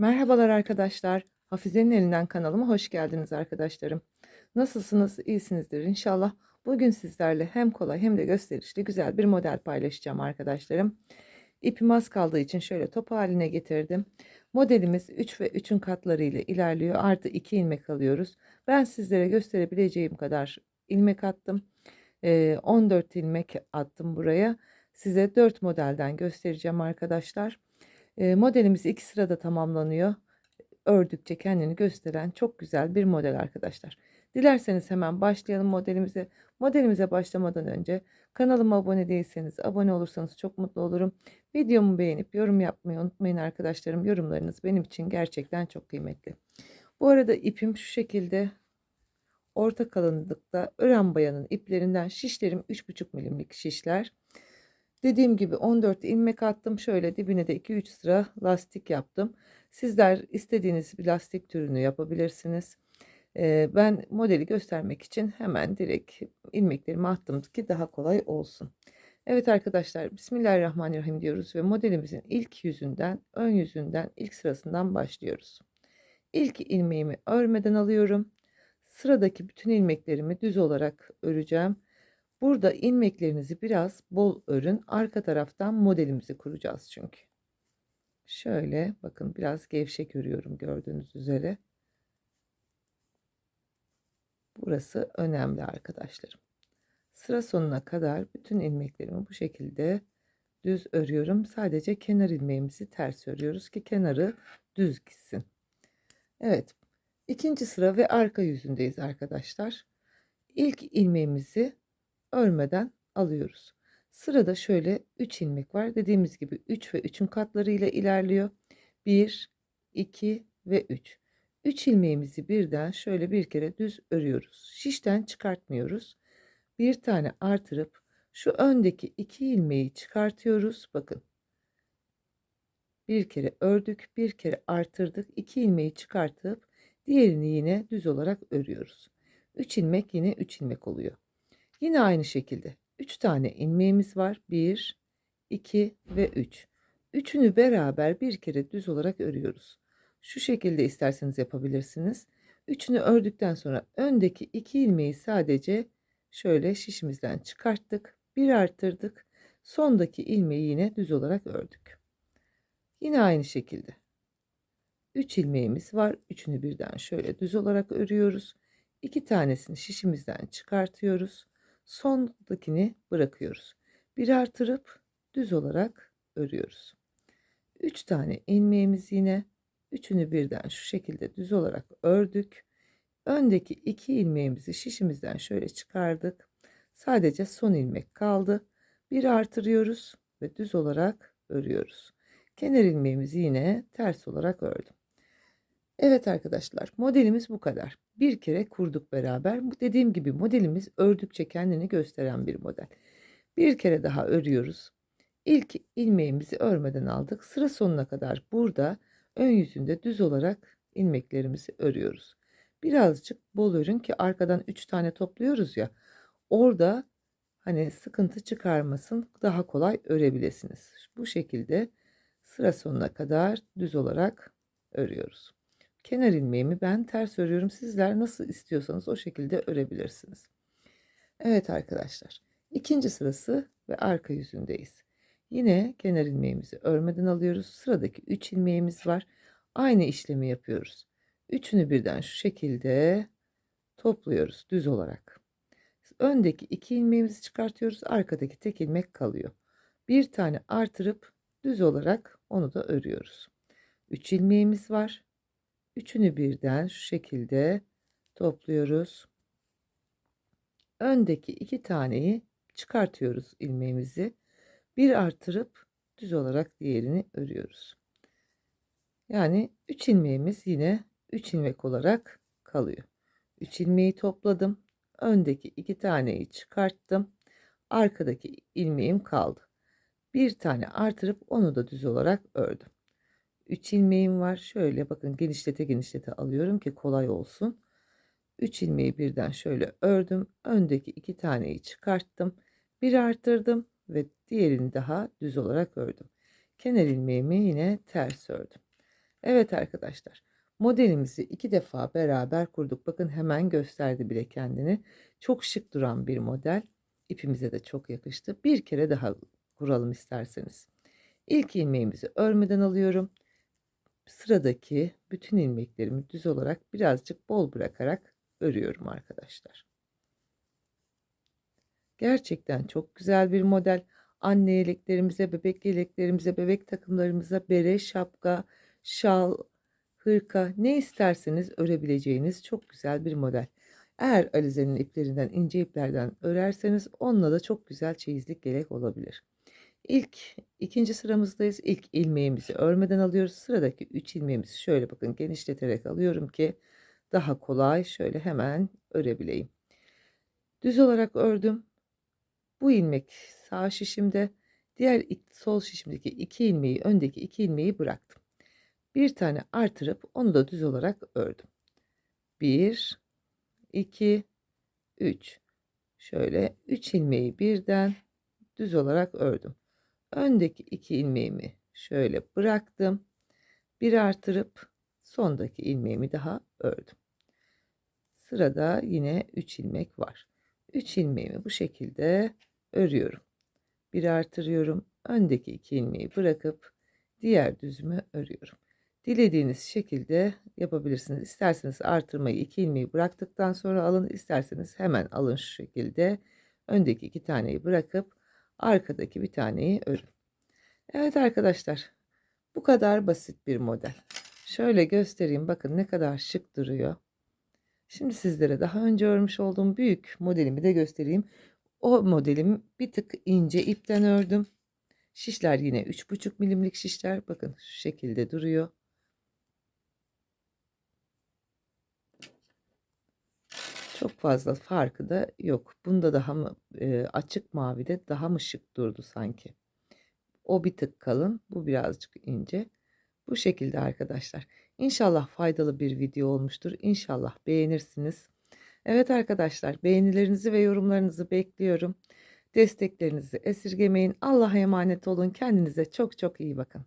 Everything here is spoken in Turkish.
Merhabalar arkadaşlar. Hafize'nin elinden kanalıma hoş geldiniz arkadaşlarım. Nasılsınız? İyisinizdir inşallah. Bugün sizlerle hem kolay hem de gösterişli güzel bir model paylaşacağım arkadaşlarım. İpim az kaldığı için şöyle top haline getirdim. Modelimiz 3 ve 3'ün katları ile ilerliyor. Artı 2 ilmek alıyoruz. Ben sizlere gösterebileceğim kadar ilmek attım. Ee, 14 ilmek attım buraya. Size 4 modelden göstereceğim arkadaşlar. Modelimiz iki sırada tamamlanıyor. Ördükçe kendini gösteren çok güzel bir model arkadaşlar. Dilerseniz hemen başlayalım modelimize. Modelimize başlamadan önce kanalıma abone değilseniz abone olursanız çok mutlu olurum. Videomu beğenip yorum yapmayı unutmayın arkadaşlarım. Yorumlarınız benim için gerçekten çok kıymetli. Bu arada ipim şu şekilde orta kalınlıkta ören bayanın iplerinden şişlerim 3,5 milimlik şişler. Dediğim gibi 14 ilmek attım. Şöyle dibine de 2-3 sıra lastik yaptım. Sizler istediğiniz bir lastik türünü yapabilirsiniz. Ee, ben modeli göstermek için hemen direkt ilmeklerimi attım ki daha kolay olsun. Evet arkadaşlar Bismillahirrahmanirrahim diyoruz ve modelimizin ilk yüzünden ön yüzünden ilk sırasından başlıyoruz. İlk ilmeğimi örmeden alıyorum. Sıradaki bütün ilmeklerimi düz olarak öreceğim. Burada ilmeklerinizi biraz bol örün. Arka taraftan modelimizi kuracağız çünkü. Şöyle bakın biraz gevşek örüyorum gördüğünüz üzere. Burası önemli arkadaşlarım. Sıra sonuna kadar bütün ilmeklerimi bu şekilde düz örüyorum. Sadece kenar ilmeğimizi ters örüyoruz ki kenarı düz gitsin. Evet. ikinci sıra ve arka yüzündeyiz arkadaşlar. İlk ilmeğimizi örmeden alıyoruz. Sırada şöyle 3 ilmek var. Dediğimiz gibi 3 ve 3'ün katlarıyla ilerliyor. 1, 2 ve 3. 3 ilmeğimizi birden şöyle bir kere düz örüyoruz. Şişten çıkartmıyoruz. Bir tane artırıp şu öndeki 2 ilmeği çıkartıyoruz. Bakın. Bir kere ördük, bir kere artırdık. 2 ilmeği çıkartıp diğerini yine düz olarak örüyoruz. 3 ilmek yine 3 ilmek oluyor. Yine aynı şekilde 3 tane ilmeğimiz var. 1, 2 ve 3. Üçünü beraber bir kere düz olarak örüyoruz. Şu şekilde isterseniz yapabilirsiniz. Üçünü ördükten sonra öndeki iki ilmeği sadece şöyle şişimizden çıkarttık. Bir arttırdık. Sondaki ilmeği yine düz olarak ördük. Yine aynı şekilde. 3 ilmeğimiz var. Üçünü birden şöyle düz olarak örüyoruz. İki tanesini şişimizden çıkartıyoruz sondakini bırakıyoruz. Bir artırıp düz olarak örüyoruz. 3 tane ilmeğimiz yine üçünü birden şu şekilde düz olarak ördük. Öndeki iki ilmeğimizi şişimizden şöyle çıkardık. Sadece son ilmek kaldı. Bir artırıyoruz ve düz olarak örüyoruz. Kenar ilmeğimizi yine ters olarak ördüm. Evet arkadaşlar modelimiz bu kadar. Bir kere kurduk beraber. Dediğim gibi modelimiz ördükçe kendini gösteren bir model. Bir kere daha örüyoruz. İlk ilmeğimizi örmeden aldık. Sıra sonuna kadar burada ön yüzünde düz olarak ilmeklerimizi örüyoruz. Birazcık bol örün ki arkadan 3 tane topluyoruz ya. Orada hani sıkıntı çıkarmasın daha kolay örebilirsiniz. Bu şekilde sıra sonuna kadar düz olarak örüyoruz. Kenar ilmeğimi ben ters örüyorum. Sizler nasıl istiyorsanız o şekilde örebilirsiniz. Evet arkadaşlar. ikinci sırası ve arka yüzündeyiz. Yine kenar ilmeğimizi örmeden alıyoruz. Sıradaki 3 ilmeğimiz var. Aynı işlemi yapıyoruz. Üçünü birden şu şekilde topluyoruz düz olarak. Öndeki iki ilmeğimizi çıkartıyoruz. Arkadaki tek ilmek kalıyor. Bir tane artırıp düz olarak onu da örüyoruz. 3 ilmeğimiz var. Üçünü birden şu şekilde topluyoruz. Öndeki iki taneyi çıkartıyoruz ilmeğimizi. Bir artırıp düz olarak diğerini örüyoruz. Yani 3 ilmeğimiz yine 3 ilmek olarak kalıyor. 3 ilmeği topladım. Öndeki iki taneyi çıkarttım. Arkadaki ilmeğim kaldı. Bir tane artırıp onu da düz olarak ördüm. 3 ilmeğim var. Şöyle bakın genişlete genişlete alıyorum ki kolay olsun. 3 ilmeği birden şöyle ördüm. Öndeki iki taneyi çıkarttım. Bir arttırdım ve diğerini daha düz olarak ördüm. Kenar ilmeğimi yine ters ördüm. Evet arkadaşlar, modelimizi iki defa beraber kurduk. Bakın hemen gösterdi bile kendini. Çok şık duran bir model. İpimize de çok yakıştı. Bir kere daha kuralım isterseniz. İlk ilmeğimizi örmeden alıyorum. Sıradaki bütün ilmeklerimi düz olarak birazcık bol bırakarak örüyorum arkadaşlar. Gerçekten çok güzel bir model. Anne yeleklerimize, bebek yeleklerimize, bebek takımlarımıza bere, şapka, şal, hırka ne isterseniz örebileceğiniz çok güzel bir model. Eğer alizenin iplerinden, ince iplerden örerseniz onunla da çok güzel çeyizlik yelek olabilir. İlk ikinci sıramızdayız. İlk ilmeğimizi örmeden alıyoruz. Sıradaki 3 ilmeğimizi şöyle bakın genişleterek alıyorum ki daha kolay şöyle hemen örebileyim. Düz olarak ördüm. Bu ilmek sağ şişimde, diğer sol şişimdeki iki ilmeği, öndeki iki ilmeği bıraktım. Bir tane artırıp onu da düz olarak ördüm. 1 2 3 şöyle 3 ilmeği birden düz olarak ördüm. Öndeki iki ilmeğimi şöyle bıraktım. Bir artırıp sondaki ilmeğimi daha ördüm. Sırada yine 3 ilmek var. 3 ilmeğimi bu şekilde örüyorum. Bir artırıyorum. Öndeki iki ilmeği bırakıp diğer düzümü örüyorum. Dilediğiniz şekilde yapabilirsiniz. İsterseniz artırmayı iki ilmeği bıraktıktan sonra alın. İsterseniz hemen alın şu şekilde. Öndeki iki taneyi bırakıp arkadaki bir taneyi örün. Evet arkadaşlar bu kadar basit bir model. Şöyle göstereyim bakın ne kadar şık duruyor. Şimdi sizlere daha önce örmüş olduğum büyük modelimi de göstereyim. O modelim bir tık ince ipten ördüm. Şişler yine 3,5 milimlik şişler. Bakın şu şekilde duruyor. Çok fazla farkı da yok. Bunda daha mı e, açık mavide daha mı şık durdu sanki. O bir tık kalın, bu birazcık ince. Bu şekilde arkadaşlar. İnşallah faydalı bir video olmuştur. İnşallah beğenirsiniz. Evet arkadaşlar beğenilerinizi ve yorumlarınızı bekliyorum. Desteklerinizi esirgemeyin. Allah'a emanet olun. Kendinize çok çok iyi bakın.